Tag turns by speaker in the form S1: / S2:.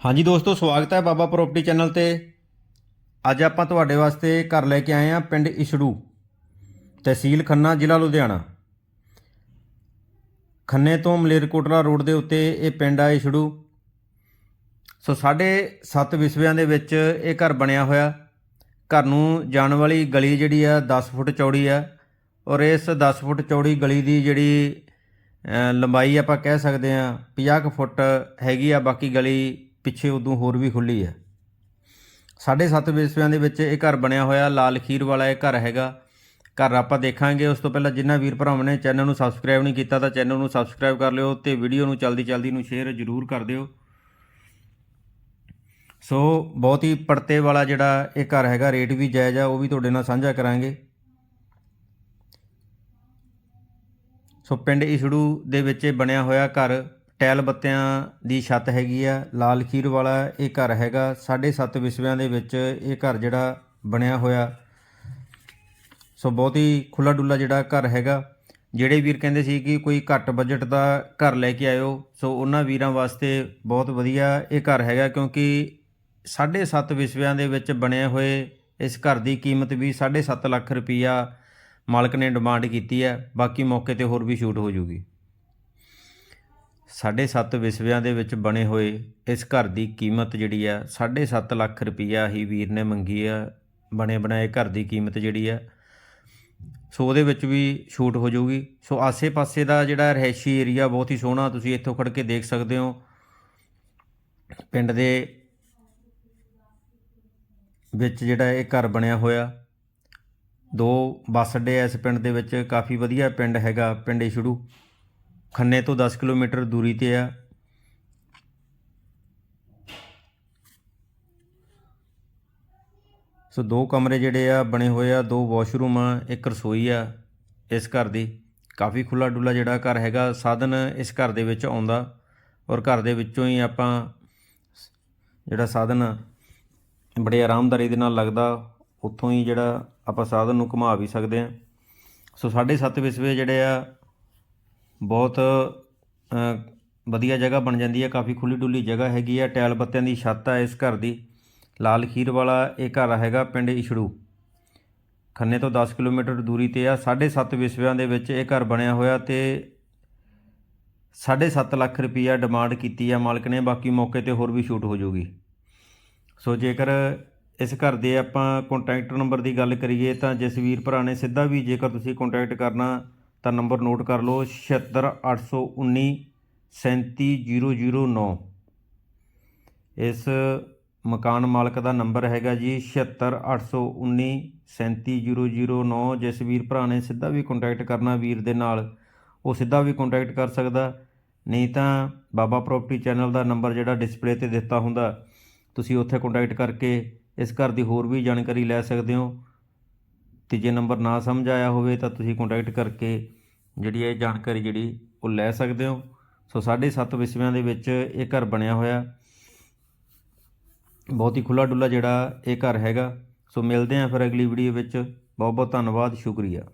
S1: ਹਾਂਜੀ ਦੋਸਤੋ, ਸਵਾਗਤ ਹੈ ਬਾਬਾ ਪ੍ਰਾਪਰਟੀ ਚੈਨਲ ਤੇ। ਅੱਜ ਆਪਾਂ ਤੁਹਾਡੇ ਵਾਸਤੇ ਘਰ ਲੈ ਕੇ ਆਏ ਹਾਂ ਪਿੰਡ ਇਛੜੂ ਤਹਿਸੀਲ ਖੰਨਾ, ਜ਼ਿਲ੍ਹਾ ਲੁਧਿਆਣਾ। ਖੰਨੇ ਤੋਂ ਮਲੇਰਕੋਟਲਾ ਰੋਡ ਦੇ ਉੱਤੇ ਇਹ ਪਿੰਡ ਆ ਇਛੜੂ ਸੋ ਸਾਢੇ ਸੱਤ ਵਿਸਵਿਆਂ ਦੇ ਵਿੱਚ ਇਹ ਘਰ ਬਣਿਆ ਹੋਇਆ। ਘਰ ਨੂੰ ਜਾਣ ਵਾਲੀ ਗਲੀ ਜਿਹੜੀ ਆ 10 ਫੁੱਟ ਚੌੜੀ ਆ ਔਰ ਇਸ 10 ਫੁੱਟ ਚੌੜੀ ਗਲੀ ਦੀ ਜਿਹੜੀ ਲੰਬਾਈ ਆਪਾਂ ਕਹਿ ਸਕਦੇ ਆ 50 ਕੁ ਫੁੱਟ ਹੈਗੀ ਆ, ਬਾਕੀ ਗਲੀ ਪਿੱਛੇ ਉਦੋਂ ਹੋਰ ਵੀ ਖੁੱਲੀ ਹੈ। ਸਾਢੇ ਸੱਤ ਵਿਸਵਿਆਂ ਦੇ ਵਿੱਚ ਇਹ ਘਰ ਬਣਿਆ ਹੋਇਆ, ਲਾਲ ਖੀਰ ਵਾਲਾ ਇਹ ਘਰ ਹੈਗਾ। ਘਰ ਆਪਾਂ ਦੇਖਾਂਗੇ, ਉਸ ਤੋਂ ਪਹਿਲਾਂ ਜਿਨ੍ਹਾਂ ਵੀਰ ਭਰਾਵਾਂ ਨੇ ਚੈਨਲ ਨੂੰ ਸਬਸਕ੍ਰਾਈਬ ਨਹੀਂ ਕੀਤਾ ਤਾਂ ਚੈਨਲ ਨੂੰ ਸਬਸਕ੍ਰਾਈਬ ਕਰ ਲਿਓ ਤੇ ਵੀਡੀਓ ਨੂੰ ਚਲਦੀ ਚਲਦੀ ਨੂੰ ਸ਼ੇਅਰ ਜ਼ਰੂਰ ਕਰ ਦਿਓ। ਸੋ ਬਹੁਤ ਹੀ ਪੜਤੇ ਵਾਲਾ ਜਿਹੜਾ ਇਹ ਘਰ ਹੈਗਾ ਰੇਟ ਵੀ ਜਾਇਜ਼ ਆ, ਉਹ ਵੀ ਤੁਹਾਡੇ ਨਾਲ ਸਾਂਝਾ ਕਰਾਂਗੇ। ਸੋ ਪਿੰਡ ਇਸੜੂ ਦੇ ਵਿੱਚ ਇਹ ਬਣਿਆ ਹੋਇਆ ਘਰ ਟੈਲ ਬੱਤਿਆਂ ਦੀ ਛੱਤ ਹੈਗੀ ਆ, ਲਾਲ ਖੀਰ ਵਾਲਾ ਇਹ ਘਰ ਹੈਗਾ। 7.5 ਵਿਸਵਿਆਂ ਦੇ ਵਿੱਚ ਇਹ ਘਰ ਜਿਹੜਾ ਬਣਿਆ ਹੋਇਆ। ਸੋ ਬਹੁਤ ਹੀ ਖੁੱਲਾ ਡੁੱਲਾ ਜਿਹੜਾ ਘਰ ਹੈਗਾ। ਜਿਹੜੇ ਵੀਰ ਕਹਿੰਦੇ ਸੀ ਕਿ ਕੋਈ ਘੱਟ ਬਜਟ ਦਾ ਘਰ ਲੈ ਕੇ ਆਇਓ, ਸੋ ਉਹਨਾਂ ਵੀਰਾਂ ਵਾਸਤੇ ਬਹੁਤ ਵਧੀਆ ਇਹ ਘਰ ਹੈਗਾ ਕਿਉਂਕਿ 7.5 ਵਿਸਵਿਆਂ ਦੇ ਵਿੱਚ ਬਣੇ ਹੋਏ ਇਸ ਘਰ ਦੀ ਕੀਮਤ ਵੀ 7.5 ਲੱਖ ਰੁਪਈਆ ਮਾਲਕ ਨੇ ਡਿਮਾਂਡ ਕੀਤੀ ਹੈ। ਬਾਕੀ ਮੌਕੇ ਤੇ ਹੋਰ ਵੀ ਛੂਟ ਹੋ ਜੂਗੀ। ਸਾਢੇ 7 ਵਿਸਵਿਆਂ ਦੇ ਵਿੱਚ ਬਣੇ ਹੋਏ ਇਸ ਘਰ ਦੀ ਕੀਮਤ ਜਿਹੜੀ ਆ 7.5 ਲੱਖ ਰੁਪਈਆ ਹੀ ਵੀਰ ਨੇ ਮੰਗੀ ਆ, ਬਣੇ ਬਣਾਏ ਘਰ ਦੀ ਕੀਮਤ ਜਿਹੜੀ ਆ। ਸੋ ਉਹਦੇ ਵਿੱਚ ਵੀ ਛੂਟ ਹੋ ਜਾਊਗੀ। ਸੋ ਆਸੇ-ਪਾਸੇ ਦਾ ਜਿਹੜਾ ਰਹਿਸ਼ੀ ਏਰੀਆ ਬਹੁਤ ਹੀ ਸੋਹਣਾ, ਤੁਸੀਂ ਇੱਥੋਂ ਖੜ ਕੇ ਦੇਖ ਸਕਦੇ ਹੋ। ਪਿੰਡ ਦੇ ਵਿੱਚ ਜਿਹੜਾ ਇਹ ਘਰ ਬਣਿਆ ਹੋਇਆ। ਦੋ ਬੱਸ ਅੱਡੇ ਐ ਇਸ ਪਿੰਡ ਦੇ ਵਿੱਚ, ਕਾਫੀ ਵਧੀਆ ਪਿੰਡ ਹੈਗਾ, ਪਿੰਡੇ ਸ਼ੁਰੂ। ਖੰਨੇ ਤੋਂ 10 ਕਿਲੋਮੀਟਰ ਦੂਰੀ ਤੇ ਆ। ਸੋ ਦੋ ਕਮਰੇ ਜਿਹੜੇ ਆ ਬਣੇ ਹੋਏ ਆ ਦੋ ਵਾਸ਼ਰੂਮ ਆ ਇੱਕ ਰਸੋਈ ਆ ਇਸ ਘਰ ਦੀ। ਕਾਫੀ ਖੁੱਲਾ ਡੁੱਲਾ ਜਿਹੜਾ ਘਰ ਹੈਗਾ ਸਾਧਨ ਇਸ ਘਰ ਦੇ ਵਿੱਚ ਆਉਂਦਾ ਔਰ ਘਰ ਦੇ ਵਿੱਚੋਂ ਹੀ ਆਪਾਂ ਜਿਹੜਾ ਸਾਧਨ ਆ, ਬੜੇ ਆਰਾਮਦਾਰੀ ਦੇ ਨਾਲ ਲੱਗਦਾ ਉੱਥੋਂ ਹੀ ਜਿਹੜਾ ਆਪਾਂ ਸਾਧਨ ਨੂੰ ਘੁਮਾ ਵੀ ਸਕਦੇ ਆ ਸੋ 7.5 ਵਿਸਵੇ ਜਿਹੜੇ ਆ ਬਹੁਤ ਵਧੀਆ ਜਗ੍ਹਾ ਬਣ ਜਾਂਦੀ ਹੈ, ਕਾਫੀ ਖੁੱਲੀ ਡੁੱਲੀ ਜਗ੍ਹਾ ਹੈਗੀ ਆ ਟੈਲ ਬੱਤਿਆਂ ਦੀ ਛੱਤ ਆ ਇਸ ਘਰ ਦੀ। ਲਾਲ ਖੀਰ ਵਾਲਾ ਇਹ ਘਰ ਹੈਗਾ ਪਿੰਡ ਇਛੜੂ ਖੰਨੇ ਤੋਂ 10 ਕਿਲੋਮੀਟਰ ਦੂਰੀ ਤੇ ਆ। 7.5 ਵਿਸਵਿਆਂ ਦੇ ਵਿੱਚ ਇਹ ਘਰ ਬਣਿਆ ਹੋਇਆ ਤੇ 7.5 ਲੱਖ ਰੁਪਈਆ ਡਿਮਾਂਡ ਕੀਤੀ ਆ ਮਾਲਕ ਨੇ। ਬਾਕੀ ਮੌਕੇ ਤੇ ਹੋਰ ਵੀ ਛੂਟ ਹੋ ਜਾਊਗੀ। ਸੋ ਜੇਕਰ ਇਸ ਘਰ ਦੇ ਆਪਾਂ ਕੰਟੈਕਟ ਨੰਬਰ ਦੀ ਗੱਲ ਕਰੀਏ ਤਾਂ ਜਸਵੀਰ ਭਰਾ ਨੇ ਸਿੱਧਾ ਵੀ ਜੇਕਰ ਤੁਸੀਂ ਕੰਟੈਕਟ ਕਰਨਾ ਤਾਂ ਨੰਬਰ ਨੋਟ ਕਰ ਲਓ 76819 37009 ਇਸ ਮਕਾਨ ਮਾਲਕ ਦਾ ਨੰਬਰ ਹੈਗਾ ਜੀ 76819 37009 ਜਸਵੀਰ ਭਰਾ ਨੇ ਸਿੱਧਾ ਵੀ ਕੰਟੈਕਟ ਕਰਨਾ ਵੀਰ ਦੇ ਨਾਲ, ਉਹ ਸਿੱਧਾ ਵੀ ਕੰਟੈਕਟ ਕਰ ਸਕਦਾ। ਨਹੀਂ ਤਾਂ ਬਾਬਾ ਪ੍ਰਾਪਰਟੀ ਚੈਨਲ ਦਾ ਨੰਬਰ ਜਿਹੜਾ ਡਿਸਪਲੇ ਤੇ ਦਿੱਤਾ ਹੁੰਦਾ, ਤੁਸੀਂ ਉੱਥੇ ਕੰਟੈਕਟ ਕਰਕੇ ਇਸ ਘਰ ਦੀ ਹੋਰ ਵੀ ਜਾਣਕਾਰੀ ਲੈ ਸਕਦੇ ਹੋ। ਤੇ ਜੇ ਨੰਬਰ ਨਾ ਸਮਝ ਆਇਆ ਹੋਵੇ ਤਾਂ ਤੁਸੀਂ ਕੰਟੈਕਟ ਕਰਕੇ ਜਿਹੜੀ ਇਹ ਜਾਣਕਾਰੀ ਜਿਹੜੀ ਉਹ ਲੈ ਸਕਦੇ ਹੋ। ਸੋ 7.5 ਵਿਸਵਿਆਂ ਦੇ ਵਿੱਚ ਇਹ ਘਰ ਬਣਿਆ ਹੋਇਆ। ਬਹੁਤ ਹੀ ਖੁੱਲਾ ਡੁੱਲਾ ਜਿਹੜਾ ਇਹ ਘਰ ਹੈਗਾ। ਸੋ ਮਿਲਦੇ ਆਂ ਫਿਰ ਅਗਲੀ ਵੀਡੀਓ ਵਿੱਚ। ਬਹੁਤ ਬਹੁਤ ਧੰਨਵਾਦ, ਸ਼ੁਕਰੀਆ।